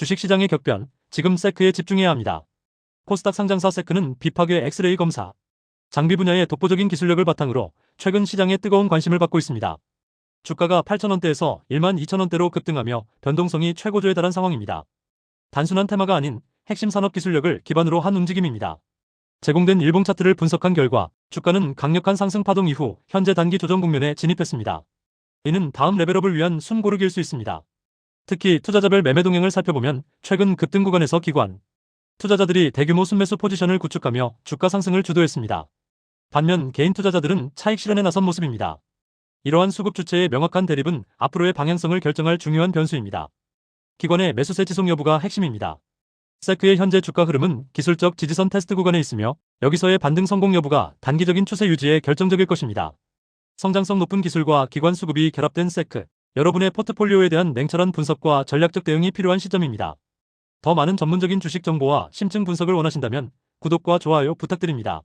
주식시장의 격변, 지금 세크에 집중해야 합니다. 코스닥 상장사 세크는 비파괴 엑스레이 검사, 장비 분야의 독보적인 기술력을 바탕으로 최근 시장에 뜨거운 관심을 받고 있습니다. 주가가 8,000원대에서 1만 2천원대로 급등하며 변동성이 최고조에 달한 상황입니다. 단순한 테마가 아닌 핵심 산업 기술력을 기반으로 한 움직임입니다. 제공된 일봉 차트를 분석한 결과 주가는 강력한 상승 파동 이후 현재 단기 조정 국면에 진입했습니다. 이는 다음 레벨업을 위한 숨 고르기일 수 있습니다. 특히 투자자별 매매 동향을 살펴보면 최근 급등 구간에서 기관, 투자자들이 대규모 순매수 포지션을 구축하며 주가 상승을 주도했습니다. 반면 개인 투자자들은 차익 실현에 나선 모습입니다. 이러한 수급 주체의 명확한 대립은 앞으로의 방향성을 결정할 중요한 변수입니다. 기관의 매수세 지속 여부가 핵심입니다. 세크의 현재 주가 흐름은 기술적 지지선 테스트 구간에 있으며 여기서의 반등 성공 여부가 단기적인 추세 유지에 결정적일 것입니다. 성장성 높은 기술과 기관 수급이 결합된 세크, 여러분의 포트폴리오에 대한 냉철한 분석과 전략적 대응이 필요한 시점입니다. 더 많은 전문적인 주식 정보와 심층 분석을 원하신다면 구독과 좋아요 부탁드립니다.